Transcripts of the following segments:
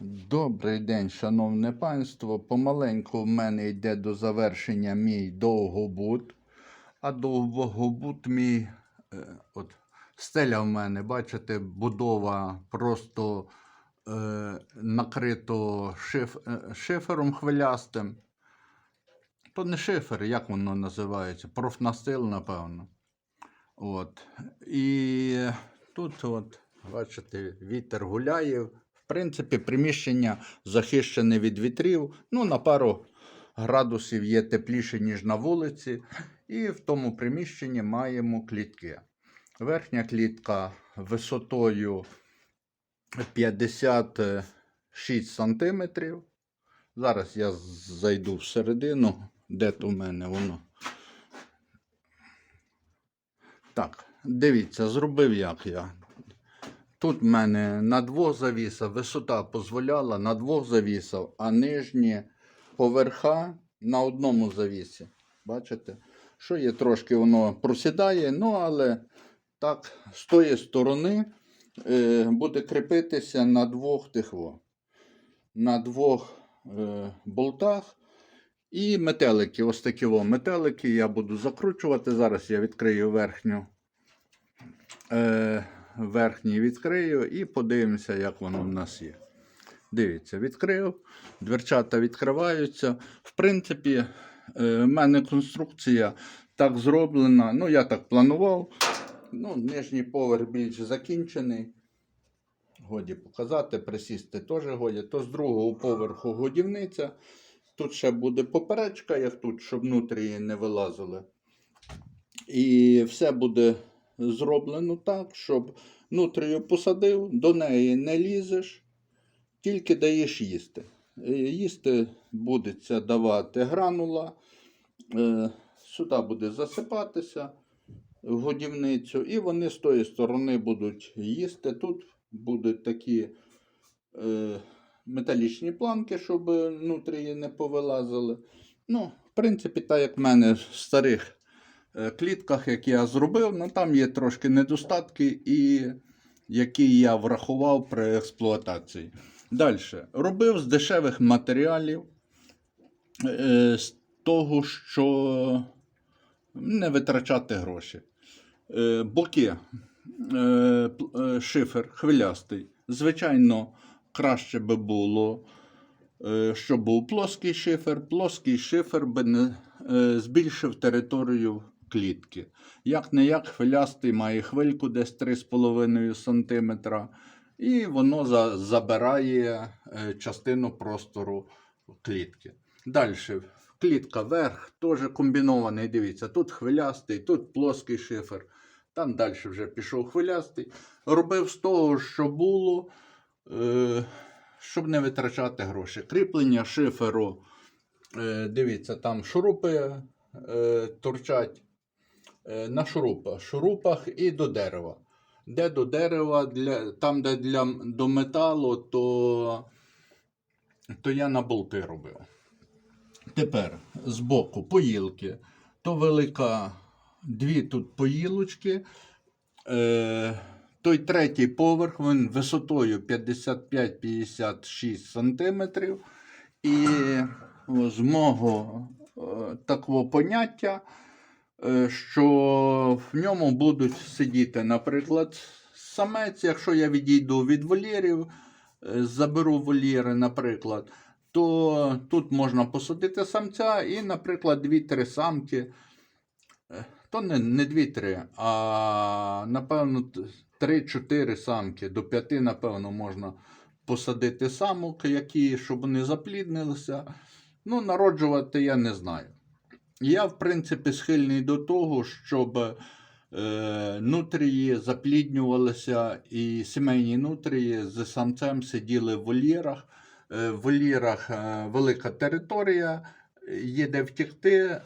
Добрий день, шановне панство. Помаленьку в мене йде до завершення мій довгобут. А довгобут мій, е, от, стеля в мене, бачите, будова просто е, накрито шиф, е, шифером хвилястим. То не шифер, як воно називається? Профнастил, напевно. От. І тут, от, бачите, вітер гуляє. Принципі, приміщення захищене від вітрів. Ну, на пару градусів є тепліше, ніж на вулиці. І в тому приміщенні маємо клітки. Верхня клітка висотою 56 см. Зараз я зайду всередину. Де то в мене воно? Так, дивіться, зробив як я. Тут в мене на двох завісах висота дозволяла на двох завісах, а нижні поверха на одному завісі. Бачите? Що є трошки воно просідає, ну але так, з тої сторони е, буде кріпитися на двох тих во, на двох е, болтах. І метелики, ось такі во метелики я буду закручувати. Зараз я відкрию верхню. Е, верхній відкрию і подивимося, як воно в нас є. Дивіться, відкрив, дверчата відкриваються. В принципі, е, в мене конструкція так зроблена. Ну, я так планував. Ну, нижній поверх більш закінчений. Годі показати, присісти теж годі. То з другого поверху годівниця. Тут ще буде поперечка, як тут, щоб внутрі не вилазили. І все буде зроблено так, щоб внутрію посадив, до неї не лізеш, тільки даєш їсти. Е, Їсти будеться давати гранула, е, сюди буде засипатися в годівницю, і вони з тої сторони будуть їсти. Тут будуть такі е, металічні планки, щоб внутрі не повилазили. Ну, в принципі, так як в мене в старих клітках, як я зробив, ну там є трошки недостатки, і які я врахував при експлуатації. Далі. Робив з дешевих матеріалів, е, з того, що не витрачати гроші. Е, боки, е, е, шифер хвилястий. Звичайно, краще би було, е, щоб був плоский шифер. Плоский шифер би не е, збільшив територію клітки. Як не як хвилястий має хвильку десь 3,5 см, і воно за, забирає е, частину простору клітки. Далі. Клітка верх, теж комбінований. Дивіться, тут хвилястий, тут плоский шифер. Там далі вже пішов хвилястий. Робив з того, що було, е, щоб не витрачати гроші. Кріплення шиферу. Е, дивіться, там шурупи торчать на шурупах, шурупах і до дерева. Де до дерева, для, там, де для, до металу, то, то я на болти робив. Тепер збоку поїлки. То велика дві тут поїлочки. Е, той третій поверх він висотою 55-56 см. І з мого е, такого поняття, е, що в ньому будуть сидіти, наприклад, самець, якщо я відійду від вольєрів, е, заберу вольєри, наприклад, то тут можна посадити самця і, наприклад, 2-3 самки. Е, То не, не 2-3, а напевно 3-4 самки. До 5, напевно, можна посадити самок, які, щоб вони запліднилися. Ну, народжувати я не знаю. Я, в принципі, схильний до того, щоб е, нутрії запліднювалися і сімейні нутрії з самцем сиділи в вольєрах. Е, в вольєрах е, велика територія, є де втікти.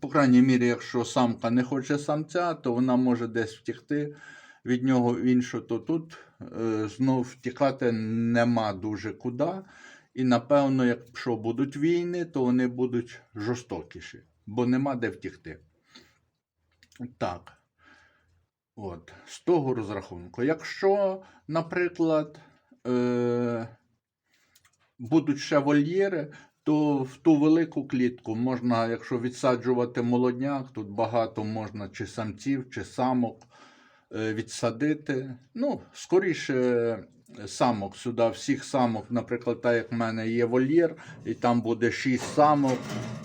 По крайній мірі, якщо самка не хоче самця, то вона може десь втікти від нього іншу, то тут знов втікати нема дуже куди. І напевно, якщо будуть війни, то вони будуть жорстокіші, бо нема де втікти. Так. От, з того розрахунку. Якщо, наприклад, е, будуть ще вольєри, то в ту велику клітку можна, якщо відсаджувати молодняк, тут багато можна чи самців, чи самок е, відсадити. Ну, скоріше самок сюди, всіх самок, наприклад, так як в мене є вольєр, і там буде 6 самок.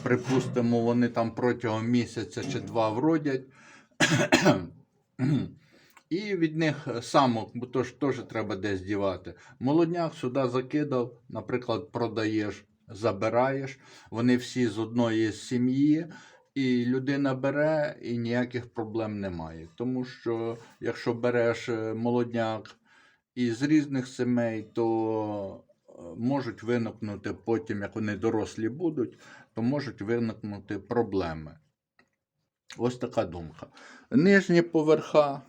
Припустимо, вони там протягом місяця чи два вродять. І від них самок, бо то ж теж треба десь дівати. Молодняк сюди закидав, наприклад, продаєш, забираєш. Вони всі з одної сім'ї, і людина бере, і ніяких проблем немає. Тому що якщо береш е, молодняк із різних сімей, то е, можуть виникнути потім, як вони дорослі будуть, то можуть виникнути проблеми. Ось така думка. Нижні поверха.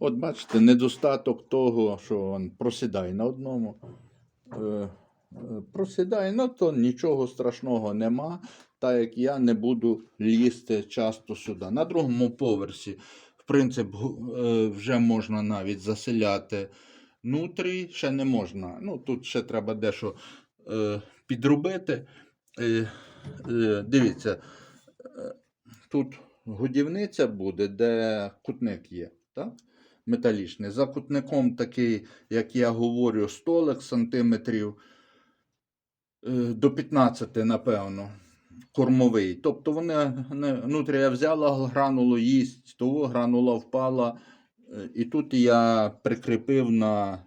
От бачите, недостаток того, що він просідає на одному. Е, е, просідає, ну то нічого страшного нема, так як я не буду лізти часто сюди. На другому поверсі, гу- е, вже можна навіть заселяти нутрі, ще не можна. Ну, тут ще треба дещо е, підробити. Е, дивіться, тут годівниця буде, де кутник є. Так? Металічний. За кутником такий, як я говорю, столик сантиметрів до 15, напевно, кормовий. Тобто вони не- нутрія взяла гранулу, їсть, того гранула впала. Е, І тут я прикріпив на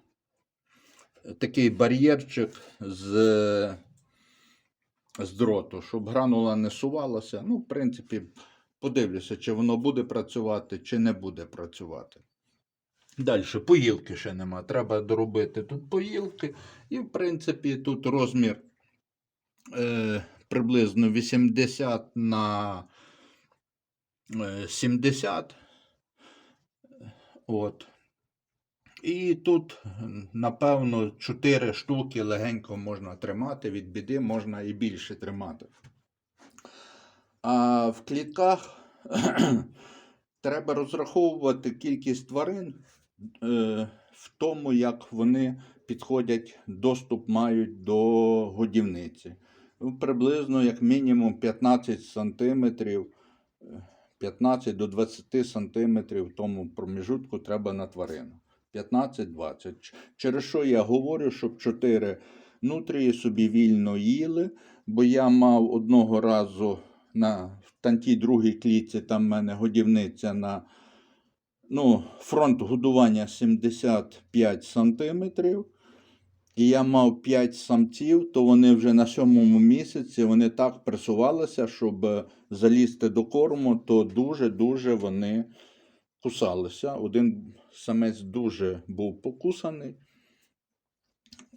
такий бар'єрчик з, з дроту, щоб гранула не сувалася. Ну, в принципі, подивлюся, чи воно буде працювати, чи не буде працювати. Далі, поїлки ще нема. Треба доробити тут поїлки. І, в принципі, тут розмір е, приблизно 80 на е, 70. От. І тут, напевно, 4 штуки легенько можна тримати, від біди можна і більше тримати. А в клітках треба розраховувати кількість тварин е, в тому, як вони підходять, доступ мають до годівниці. Ну, Приблизно, як мінімум, 15 сантиметрів, е, 15 до 20 сантиметрів в тому проміжутку треба на тварину. 15-20. Через що я говорю, щоб 4 нутрії собі вільно їли, бо я мав одного разу на в тантій другій клітці, там в мене годівниця на ну, фронт годування 75 сантиметрів. І я мав 5 самців, то вони вже на сьомому місяці вони так пресувалися, щоб е, залізти до корму, то дуже-дуже вони кусалися. Один самець дуже був покусаний,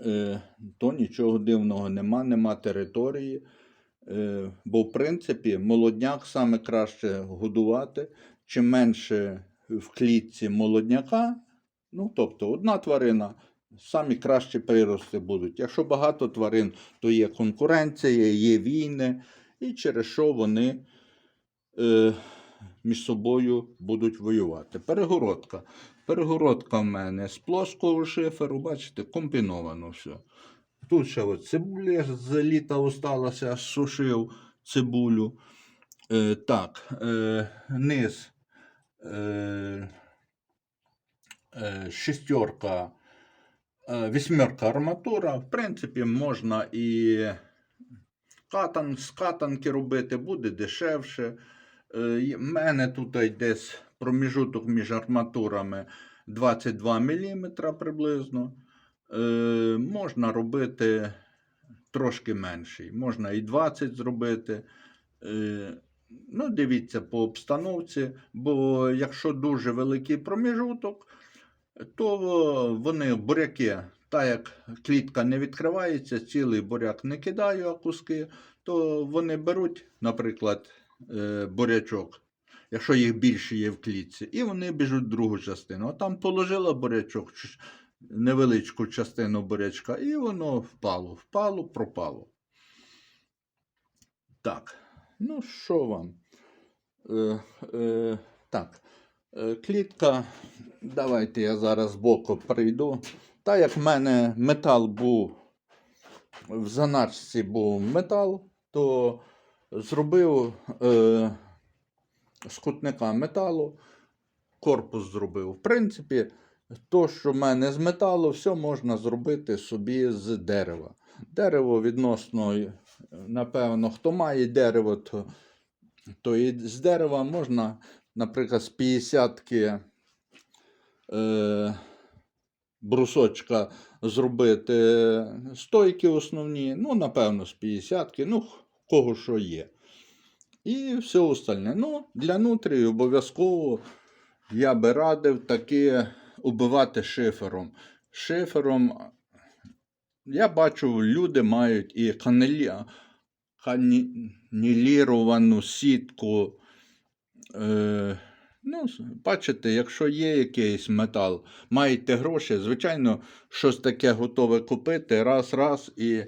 е, то нічого дивного нема, нема території. Е, бо, в принципі, молодняк саме краще годувати. Чим менше в клітці молодняка, ну, тобто одна тварина, самі кращі прирости будуть. Якщо багато тварин, то є конкуренція, є війни, і через що вони е, між собою будуть воювати. Перегородка. Перегородка в мене з плоского шиферу, бачите, комбіновано все. Тут ще от цибуля з літа осталася, сушив цибулю. Е, так, е, низ е, е, шестерка, вісьмерка арматура. В принципі, можна і катан, з катанки робити, буде дешевше. Е, і в мене тут десь проміжуток між арматурами 22 мм приблизно. Е, можна робити трошки менший. Можна і 20 зробити. Е, ну, дивіться по обстановці, бо якщо дуже великий проміжуток, то вони буряки, так як клітка не відкривається, цілий буряк не кидаю, а куски, то вони беруть, наприклад, е, бурячок, якщо їх більше є в клітці, і вони біжуть в другу частину. А там положила бурячок, невеличку частину бурячка, і воно впало, впало, пропало. Так, ну що вам? Е, е, так. Е, Клітка, давайте я зараз збоку прийду. Так як в мене метал був, в заначці був метал, то зробив е, з кутника металу, корпус зробив. В принципі, то, що в мене з металу, все можна зробити собі з дерева. Дерево відносно, е, напевно, хто має дерево, то, то і з дерева можна, наприклад, з 50-ки е, брусочка зробити стойки основні, ну, напевно, з 50-ки, ну, кого що є. І все остальне. Ну, для нутрії обов'язково я би радив таки убивати шифером. Шифером я бачу, люди мають і канелі... каніліровану сітку. Е... Ну, бачите, якщо є якийсь метал, маєте гроші, звичайно, щось таке готове купити раз, раз і,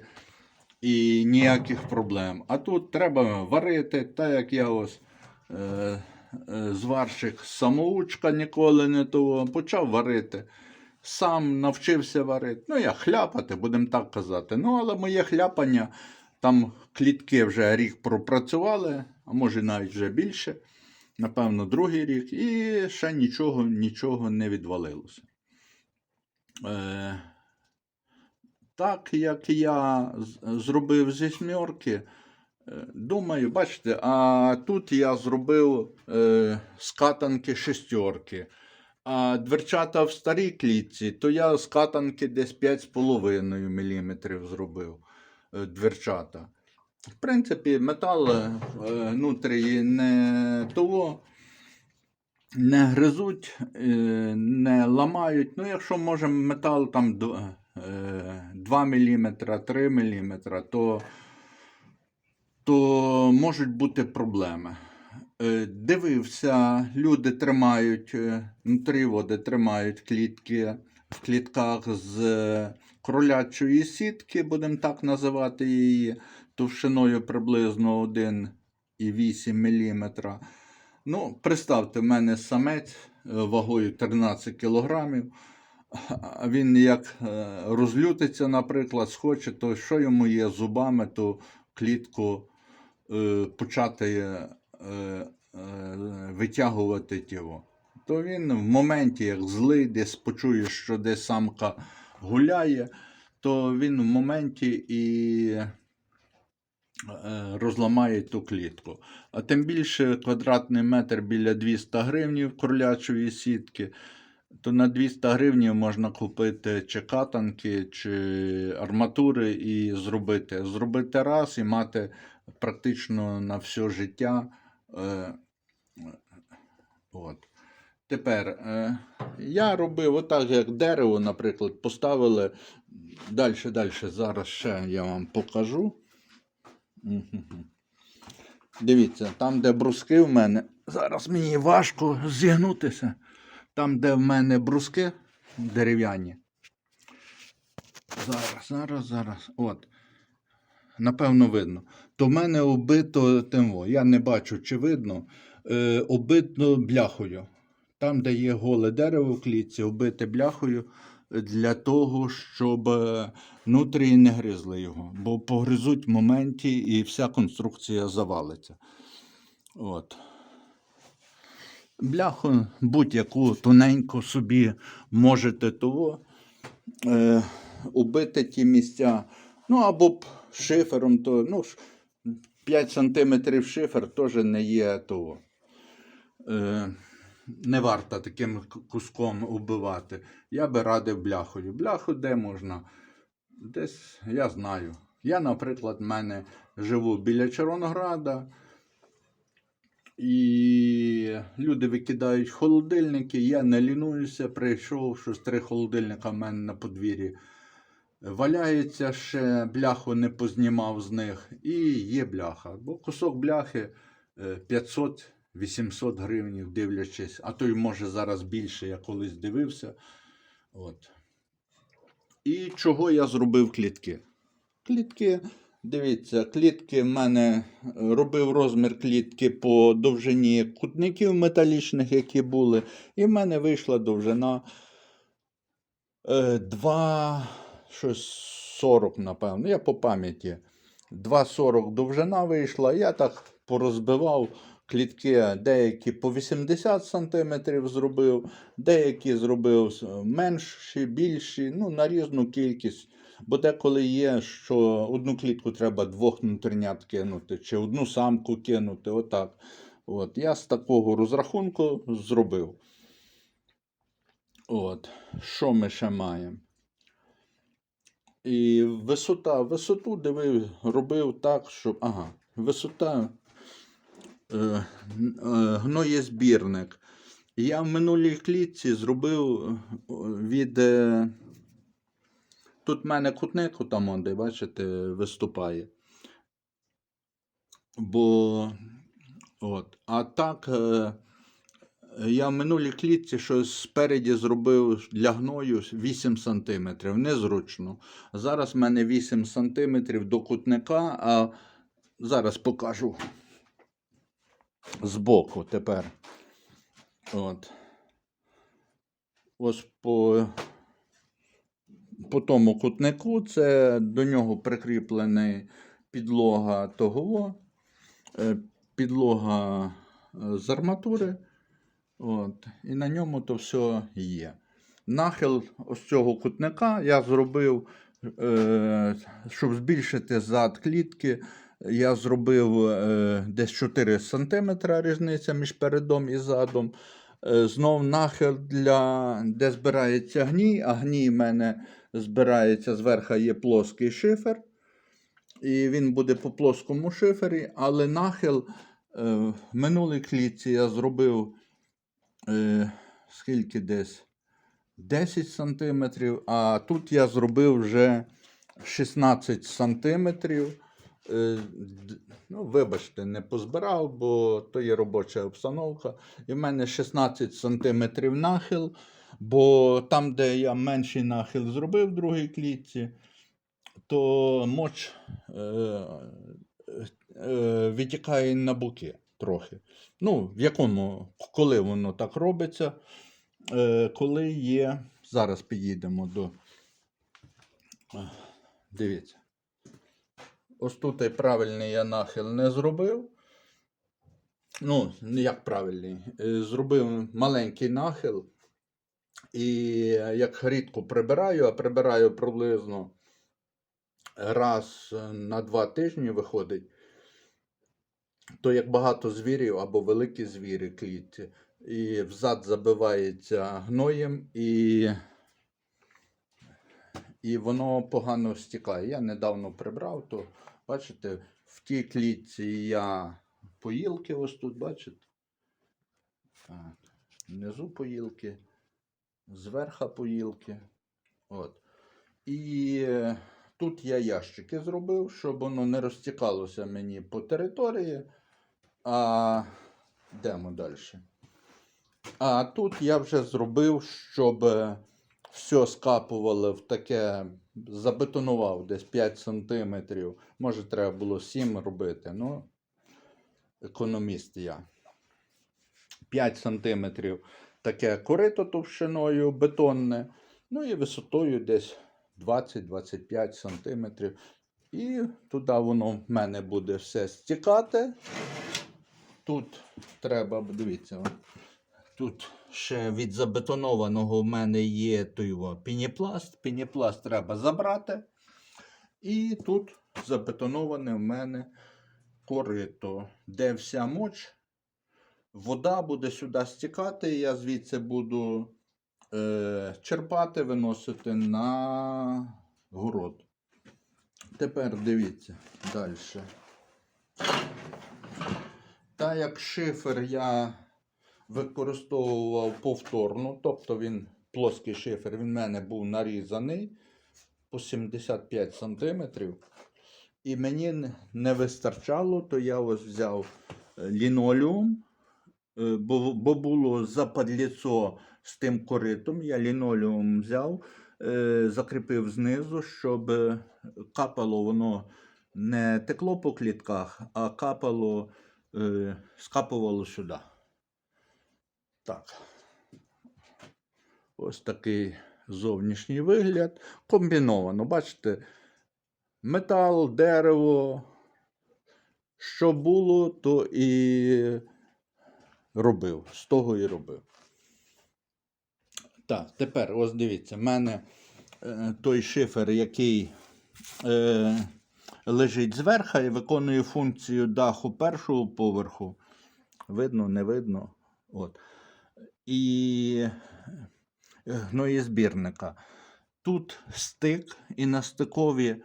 і ніяких проблем. А тут треба варити, так як я ось е, е, зварщик самоучка ніколи не того, почав варити. Сам навчився варити. Ну, я хляпати, будемо так казати. Ну, але моє хляпання, там клітки вже рік пропрацювали, а може навіть вже більше. Напевно, другий рік, і ще нічого, нічого не відвалилося. Е, так як я зробив зі смьорки, е, думаю, бачите, а тут я зробив е, з катанки шестерки. А дверчата в старій клітці, то я з десь 5,5 мм зробив е, дверчата. В принципі, метал е, внутрі не того, не гризуть, е, не ламають. Ну, якщо може метал там 2 мм, 3 мм, то, то можуть бути проблеми. Е, Дивився, люди тримають, нутріводи тримають клітки в клітках з кролячої сітки, будемо так називати її, товщиною приблизно 1,8 мм. Ну, представте, в мене самець е, вагою 13 кг. Він як е, розлютиться, наприклад, схоче, то що йому є зубами, то клітку е, почати витягувати тіло. То він в моменті, як злий, десь почує, що десь самка гуляє, то він в моменті і е, розламає ту клітку. А тим більше квадратний метр біля 200 гривнів кролячої сітки, то на 200 гривнів можна купити чи катанки, чи арматури і зробити. Зробити раз і мати практично на все життя. Е, От. Тепер е, я робив отак, як дерево, наприклад, поставили. Далі, далі, зараз ще я вам покажу. Дивіться, там, де бруски в мене, зараз мені важко зігнутися. Там, де в мене бруски дерев'яні. Зараз, зараз, зараз. От. Напевно, видно. То в мене оббито тимо. Я не бачу, чи видно. Е, оббито бляхою. Там, де є голе дерево в клітці, оббите бляхою для того, щоб е, внутрі не гризли його. Бо погризуть в моменті і вся конструкція завалиться. От. Бляху будь-яку тоненьку собі можете того е, убити ті місця. Ну або шифером, то ну, 5 см шифер теж не є того. Е, не варто таким куском убивати. Я би радив бляхою. Бляху де можна? Десь я знаю. Я, наприклад, в мене живу біля Червонограда. І люди викидають холодильники. Я не лінуюся, прийшов, щось три холодильника в мене на подвір'ї. Валяється ще, бляху не познімав з них. І є бляха. Бо кусок бляхи е, 500 800 гривень, дивлячись, а то й може зараз більше, я колись дивився. От. І чого я зробив клітки? Клітки, дивіться, клітки в мене е, робив розмір клітки по довжині кутників металічних, які були. І в мене вийшла довжина е, 2, щось 40, напевно. Я по пам'яті. 2,40 довжина вийшла. Я так порозбивав клітки, деякі по 80 см зробив, деякі зробив менші, більші, ну, на різну кількість. Бо деколи є, що одну клітку треба двох внутрішнят кинути, чи одну самку кинути, отак. От. Я з такого розрахунку зробив. От. Що ми ще маємо? І висота, висоту дивив, робив так, щоб. Ага, висота е, е, гноєзбірник. Я в минулій клітці зробив е, від. Е, тут в мене кутник, там, де, бачите, виступає. Бо. От. А так. Е, я в минулій клітці щось спереді зробив для гною 8 см. Незручно. Зараз в мене 8 см до кутника, а зараз покажу збоку тепер. От. Ось по, по тому кутнику це до нього прикріплений підлога того, е, підлога е, з арматури. От, і на ньому то все є. Нахил ось цього кутника я зробив, е, щоб збільшити зад клітки, я зробив е, десь 4 см різниця між передом і задом. Е, знов нахил, для, де збирається гній, а гній в мене збирається зверху є плоский шифер. І він буде по плоскому шифері, але нахил е, в минулій клітці я зробив скільки десь 10 сантиметрів, а тут я зробив вже 16 сантиметрів. Е, ну, вибачте, не позбирав, бо то є робоча обстановка. І в мене 16 сантиметрів нахил, бо там, де я менший нахил зробив в другій клітці, то моч е, е, витікає на боки трохи. Ну, в якому, коли воно так робиться, е, коли є. Зараз підійдемо до. Е, Дивіться. Ось тут правильний я нахил не зробив. Ну, як правильний. Е, Зробив маленький нахил. І як рідко прибираю, а прибираю приблизно раз на два тижні виходить, то як багато звірів або великі звірі клітці, і взад забивається гноєм, і, і воно погано стікає. Я недавно прибрав, то бачите, в тій клітці я поїлки ось тут, бачите? Внизу поїлки, зверху поїлки. От. І е, тут я ящики зробив, щоб воно не розтікалося мені по території. А йдемо далі. А тут я вже зробив, щоб е, все скапувало в таке, забетонував десь 5 см. Може, треба було 7 робити. Ну, економіст я. 5 см таке корито товщиною бетонне, ну і висотою десь 20-25 см. І туди воно в мене буде все стікати. Тут треба, дивіться, тут ще від забетонованого в мене є той пініпласт. Пініпласт треба забрати. І тут забетоноване в мене корито, де вся моч вода буде сюди стікати, я звідси буду е, черпати, виносити на город. Тепер дивіться далі. Та як шифер я використовував повторно, тобто він плоский шифер, він в мене був нарізаний по 75 см. І мені не вистачало, то я ось взяв е, лінолеум, е, бо, бо було западліцо з тим коритом. Я лінолеум взяв, е, закріпив знизу, щоб капало воно не текло по клітках, а капало, скапувало сюди. Так. Ось такий зовнішній вигляд. Комбіновано. Бачите, метал, дерево. Що було, то і робив. З того і робив. Так, тепер ось дивіться, в мене е, той шифер, який е, лежить зверху і виконує функцію даху першого поверху. Видно, не видно. От. І е, гноєзбірника. Тут стик, і на стикові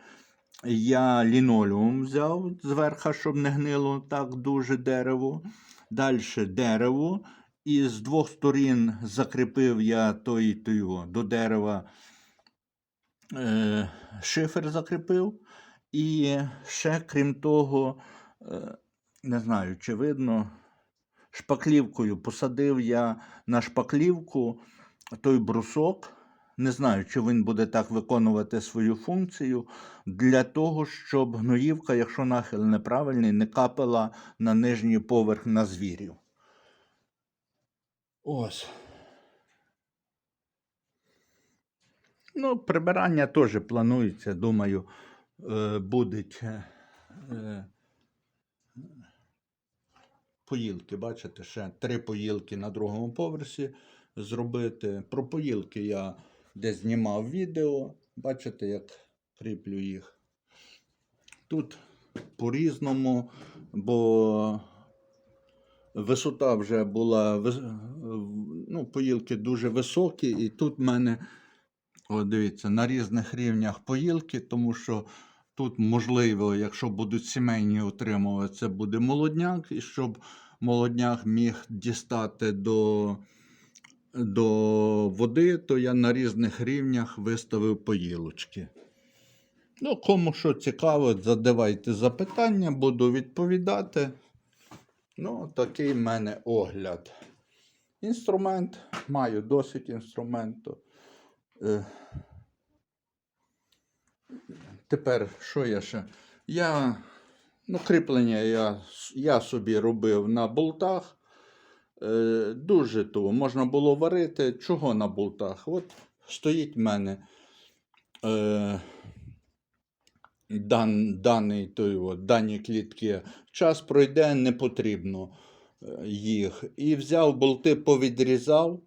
я лінолеум взяв зверху, щоб не гнило так дуже дерево. Далі дерево. І з двох сторін закріпив я той, той до дерева е, шифер закріпив. І ще, крім того, е, не знаю, чи видно, шпаклівкою посадив я на шпаклівку той брусок. Не знаю, чи він буде так виконувати свою функцію для того, щоб гноївка, якщо нахил неправильний, не капала на нижній поверх на звірів. Ось. Ну, прибирання теж планується, думаю, е, будуть е, е, поїлки. Бачите, ще три поїлки на другому поверсі зробити. Про поїлки я десь знімав відео. Бачите, як кріплю їх. Тут по-різному, бо висота вже була, ну, поїлки дуже високі, і тут в мене, от дивіться, на різних рівнях поїлки, тому що тут можливо, якщо будуть сімейні отримувати, це буде молодняк, і щоб молодняк міг дістати до, до води, то я на різних рівнях виставив поїлочки. Ну, кому що цікаво, задавайте запитання, буду відповідати. Ну, такий в мене огляд. Інструмент. Маю досить інструменту. Тепер що я ще? Я, ну, кріплення я, я собі робив на болтах. Е, дуже то можна було варити. Чого на болтах? От стоїть в мене е, дан, даний, той, от, дані клітки. Час пройде, не потрібно е, їх. І взяв болти, повідрізав.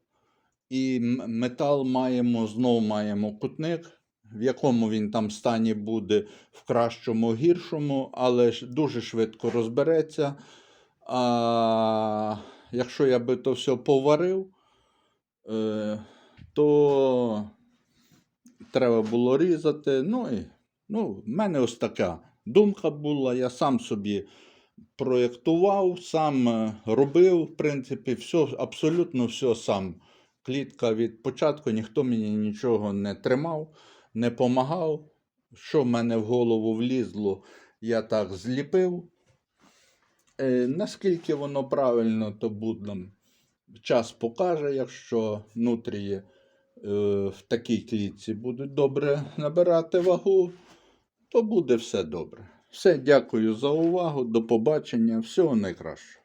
І метал маємо, знов маємо кутник, в якому він там стані буде в кращому, гіршому, але дуже швидко розбереться. А якщо я би то все поварив, е, то треба було різати. Ну, і, ну, в мене ось така думка була. Я сам собі проєктував, сам е, робив, в принципі, все, абсолютно все сам. Клітка від початку, ніхто мені нічого не тримав, не помагав. Що в мене в голову влізло, я так зліпив. Е, наскільки воно правильно, то буде час покаже, якщо нутрії е, в такій клітці будуть добре набирати вагу, то буде все добре. Все, дякую за увагу. До побачення. Всього найкращого.